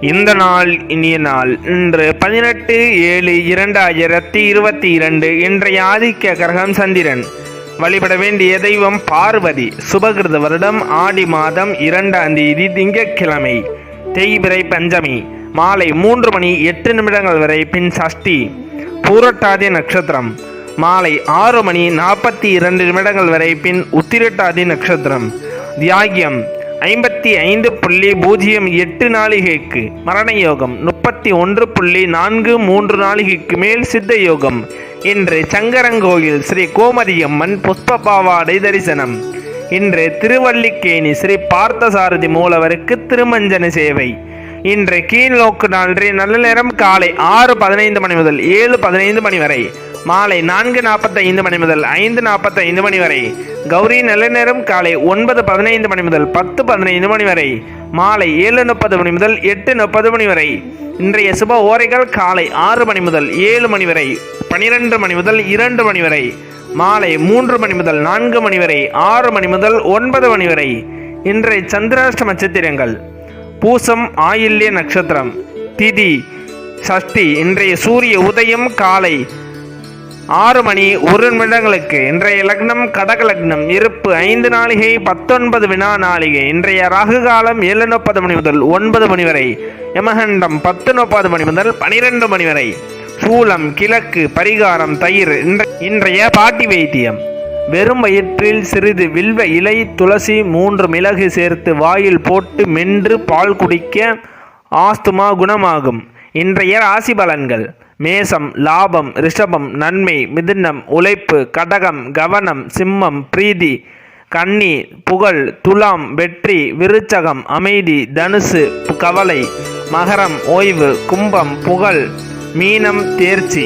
இந்த நாள் இனிய நாள் இன்று பதினெட்டு ஏழு இரண்டாயிரத்தி இருபத்தி இரண்டு இன்றைய ஆதிக்க கிரகம் சந்திரன். வழிபட வேண்டிய தெய்வம் பார்வதி. சுபகிருத வருடம் ஆடி மாதம் இரண்டாம் தேதி திங்கட்கிழமை. தெய்விரை பஞ்சமி. மாலை மூன்று மணி எட்டு நிமிடங்கள் வரை பின் சஷ்டி. பூரட்டாதி நட்சத்திரம். மாலை ஆறு மணி நாற்பத்தி இரண்டு நிமிடங்கள் வரை பின் உத்திரட்டாதி நட்சத்திரம். தியாகியம். ஐம்பத்தி ஐந்து புள்ளி பூஜ்ஜியம் எட்டு நாளிகைக்கு மரண யோகம் முப்பத்தி ஒன்று புள்ளி நான்கு மூன்று நாளிகைக்கு மேல் சித்த யோகம் இன்று சங்கரங்கோயில் ஸ்ரீ கோமதியம்மன் புஷ்ப பாவாடை தரிசனம். இன்று திருவல்லிக்கேணி ஸ்ரீ பார்த்தசாரதி மூலவருக்கு திருமஞ்சன சேவை. இன்று கீழ்நோக்கு நாளன்றி நல்ல நேரம் காலை ஆறு பதினைந்து மணி முதல் ஏழு பதினைந்து மணி வரை மாலை நான்கு நாற்பத்தைந்து மணி முதல் ஐந்து நாற்பத்தைந்து மணி வரை. கௌரி நல்ல நேரம் காலை ஒன்பது பதினைந்து மணி முதல் பத்து பதினைந்து மணி வரை. மாலை ஏழு முப்பது மணி முதல் எட்டு முப்பது மணி வரை. இன்றைய சுப ஓரைகள் காலை ஆறு மணி முதல் ஏழு மணி வரை பனிரெண்டு மணி முதல் இரண்டு மணி வரை. மாலை மூன்று மணி முதல் நான்கு மணி வரை ஆறு மணி முதல் ஒன்பது மணி வரை. இன்றைய சந்திராஷ்டம நட்சத்திரங்கள் பூசம் ஆயில்ய நட்சத்திரம். திதி சஷ்டி இன்றைய சூரிய உதயம் காலை ஆறு மணி ஒரு நிமிடங்களுக்கு இன்றைய லக்னம் கடக லக்னம் இருப்பு ஐந்து நாளிகை பத்தொன்பது வினா நாளிகை. இன்றைய ராகு காலம் ஏழு முப்பது மணி முதல் ஒன்பது மணி வரை. யமகண்டம் பத்து முப்பது மணி முதல் பனிரெண்டு மணி வரை. சூலம் கிழக்கு பரிகாரம் தயிர் இன்றைய பாட்டி வைத்தியம். வெறும் வயிற்றில் சிறிது வில்வ இலை துளசி மூன்று மிளகு சேர்த்து வாயில் போட்டு மென்று பால் குடிக்க ஆஸ்துமா குணமாகும். இன்றைய ராசி பலன்கள். மேசம் லாபம் ரிஷபம் நன்மை மிதுனம் உழைப்பு கடகம் கவனம் சிம்மம் பிரீதி கன்னி புகழ் துலாம் வெற்றி விருச்சகம் அமைதி தனுசு கவலை மகரம் ஓய்வு கும்பம் புகழ் மீனம் தேர்ச்சி.